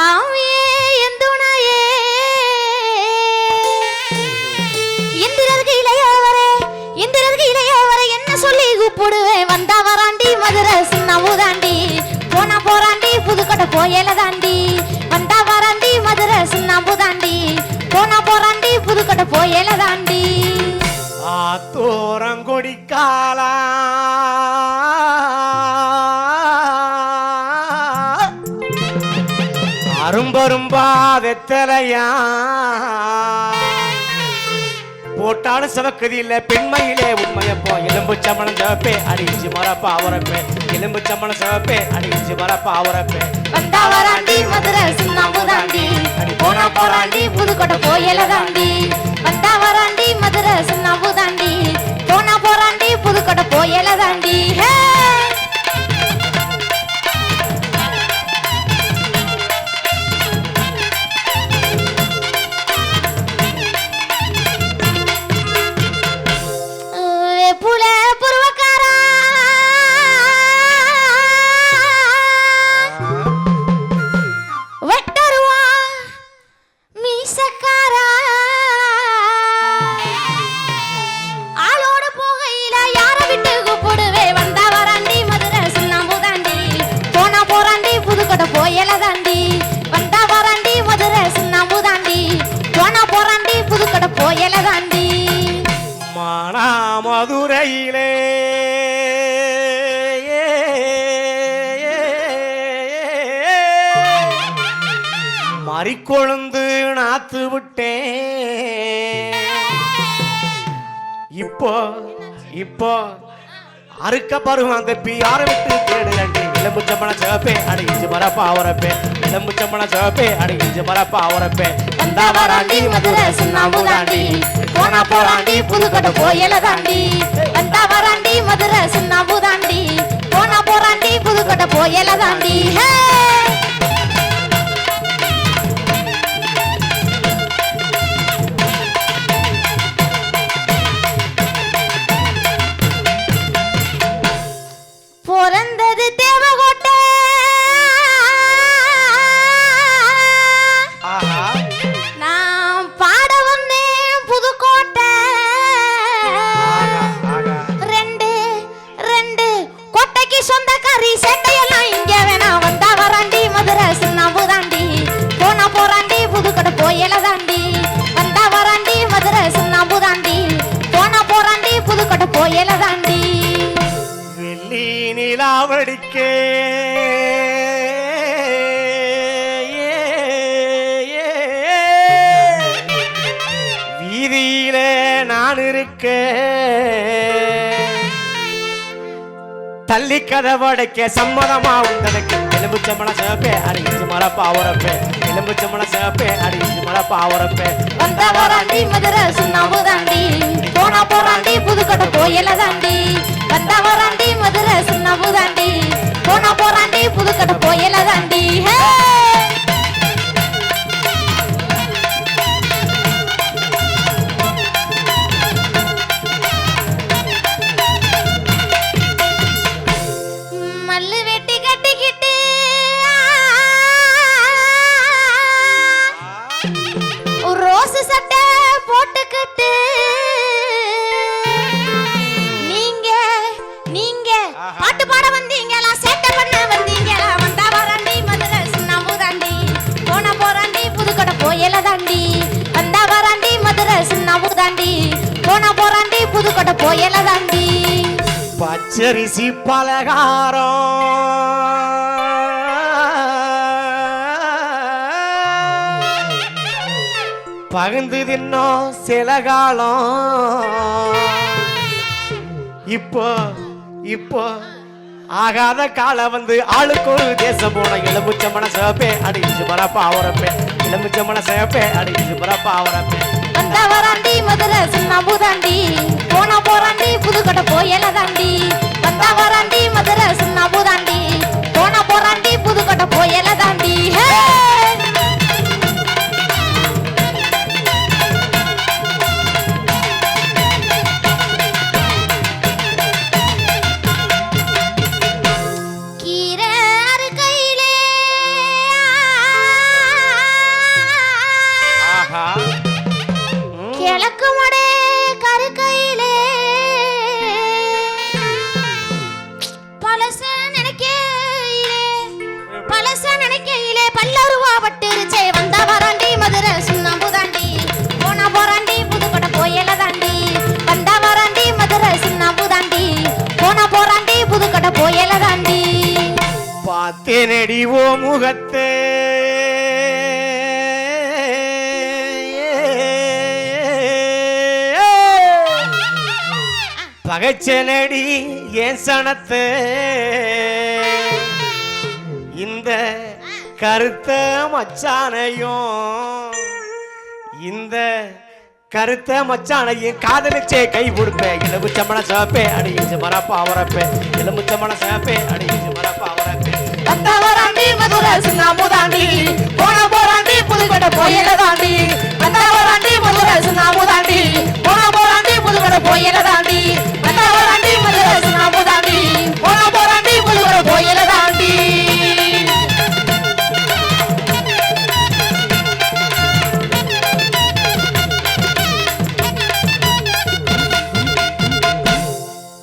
சாமியே எந்துணையே இந்திரருக்கு இளையவரே இந்திரருக்கு இளையவரே என்ன சொல்லி கூப்பிடுவேன்? வந்தா வராண்டி மதுரை சின்ன ஊதாண்டி போனா போறாண்டி புதுக்கோட்டை போயல தாண்டி. வந்தா வராண்டி மதுரை சின்ன ஊதாண்டி போனா போறாண்டி புதுக்கோட்டை போயல தாண்டி. ஆத்தோரங்கொடிக்காலா வெத்தலையா போட்டாலும் சிவக்கதி இல்ல பெண்மையிலே உண்மையப்போ எலும்பு சமணம் சிவப்பே அடிச்சு மரப்பா அவரப்பே. எலும்பு சமணம் சிவப்பே அடிச்சு மரப்பா அவரப்பே. வந்தா வராண்டி மதுரை சின்ன தாண்டி போனா போராண்டி புதுக்கோட்டை போயல தாண்டி. மதுரையிலே. மறிக்கொழுந்து நாத்து விட்டேன். இப்போ இப்போ அறுக்க பருவம் அந்த பியார விட்டு தேடுகண்டி சம்பளம் சிவப்பே அடிச்சு மரப்பா அவரப்பே எலும்புச்சம்பள சிவப்பே அடிச்சு மரப்பா அவரப்பே வந்தா வராண்டி மதுரை சுண்ணாம்பு தாண்டி போனா போறாண்டி புதுக்கோட்டை கோயில தாண்டி. வந்தா வராண்டி மதுரை சுண்ணாம்பு தாண்டி போனா போறாண்டி புதுக்கோட்டை போயல தாண்டி. ஹே! பிறந்தது தேவகோட்டை நிலாவடிக்கே வீதியிலே நான் இருக்க தள்ளி கதவடைக்க சம்மதமா உண்டனுக்கு எலும்புச்சம்பள சிவப்பே அடிச்சு மரப்பா உரப்பே. எலும்புச்சம்பள சேப்பே அடிச்சு மரப்பா பாவரப்பே. வந்த வராண்டி மதுரை சுண்ணாம்பு தாண்டி. போனா போராண்டி புதுக்கோட்டை கோயில தாண்டி. வந்த வராண்டி மதுரை சுண்ணாம்பு தாண்டி. போனா போராண்டி புதுக்கோட்டை கோயில தாண்டி. ஹே! மல்லு வெட்டி ரோஸ் சட்டை போட்டுக்கிட்டு. நீங்க நீங்க பாட்டு பாட வந்தீங்களா? சேட்டை பண்ண வந்தீங்களா? வந்தா வராண்டி மதுரை சின்னமுதாண்டி போன போறாண்டி புதுக்கோட்டை போயல தாண்டி. வந்தா வராண்டி மதுரை சின்னமுதாண்டி போன போறாண்டி புதுக்கோட்டை போயல தாண்டி. பச்சரிசி பலகாரம். பகிர்ந்து தின்னோம் சில காலம். இப்போ இப்போ ஆகாத கால வந்து ஆளுக்கொரு தேசம் போன எலும்புச்சம்பன சிவப்பே அடிச்சு பரப்பா அவரப்பே எலும்புச்சம்பன சிவப்பே அடிச்சு பரப்பா அவரப்பே வந்தவராண்டி மதுரை சின்னமுதாண்டி போனா போராண்டி புதுக்கோட்டை போயல தாண்டி? வந்தா வராண்டி மதுரை சின்னமுதாண்டி போனா போராண்டி புதுக்கோட்டை போயல பல்லருவா பட்டுருச்சே வந்தா வராண்டி மதுரை சுண்ணாம்பு தாண்டி போனா போறாண்டி புதுக்கோட்டை கோயில தாண்டி. வந்தா வராண்டி மதுரை சுண்ணாம்பு தாண்டி போனா போறாண்டி புதுக்கோட்டை கோயில தாண்டி. பார்த்தேனடி ஓ முகத்தே. பகைச்சனடி ஏன் சனத்து? இந்த கருத்த மச்சானையும். இந்த கருத்த மச்சானையும் காதலிச்சே கை கொடுப்பேன் எலுமிச்சம்பழ சேப்பே அடி இஞ்சு மரப்பா அவரப்பே எலுமிச்சம்பழ சேப்பே அடி இஞ்சு மரப்பா அவரப்பே